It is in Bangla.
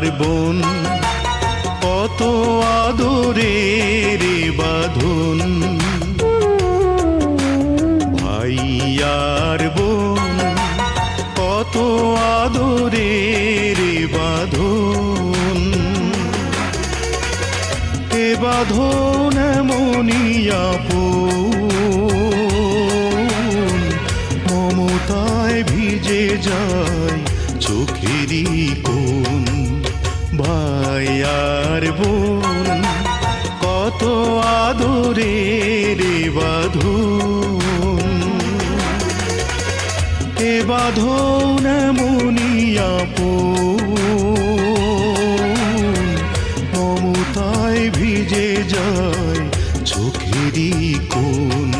আমার বোন, কত আদরের রে বাঁধন ভাইয়ার বোন, কত আদরের রে বাঁধন। এ বাঁধন মনিয়া মমতায় ভিজে যায় চোখেরই কোন বোন কত আদরে রে বাধু এ বাঁধন মুনিয়া মমতায় ভিজে যায় চোখেরই কোন